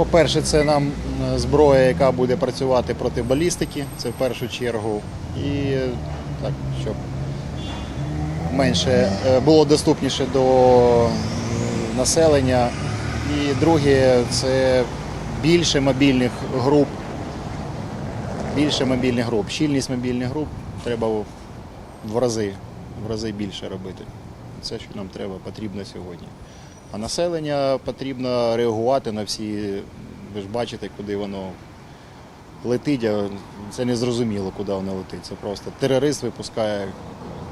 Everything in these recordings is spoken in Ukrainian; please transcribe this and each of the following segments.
по-перше, це нам е, зброя, яка буде працювати проти балістики, це в першу чергу. І е, так, щоб менше е, було доступніше до населення. І друге, це більше мобільних груп. Більше мобільних груп. Щільність мобільних груп треба в рази, в рази більше робити. Це, що нам треба, потрібно сьогодні. А населення потрібно реагувати на всі, ви ж бачите, куди воно летить, а це не зрозуміло, куди воно летить. Це просто терорист випускає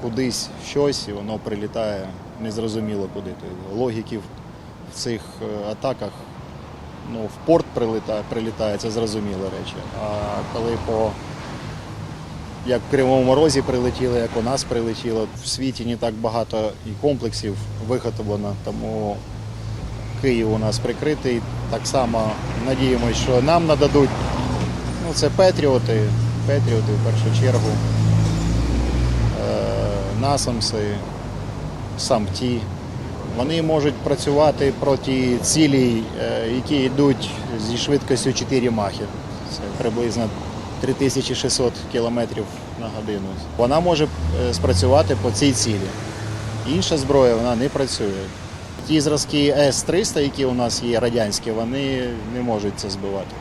кудись щось і воно прилітає незрозуміло куди. Тобто в цих е, атаках ну, в порт прилітає, прилітає, це зрозумілі речі. А коли по як в Кривому Розі прилетіло, як у нас прилетіло. В світі не так багато і комплексів виготовлено, тому Київ у нас прикритий. Так само надіємося, що нам нададуть. Ну, це Петріоти, Петріоти в першу чергу, е, Насамси, Самті. Вони можуть працювати проти цілей, е, які йдуть зі швидкістю 4 махи. Це приблизно 3600 км на годину. Вона може е, спрацювати по цій цілі. Інша зброя вона не працює. Ті зразки С-300, які у нас є радянські, вони не можуть це збивати.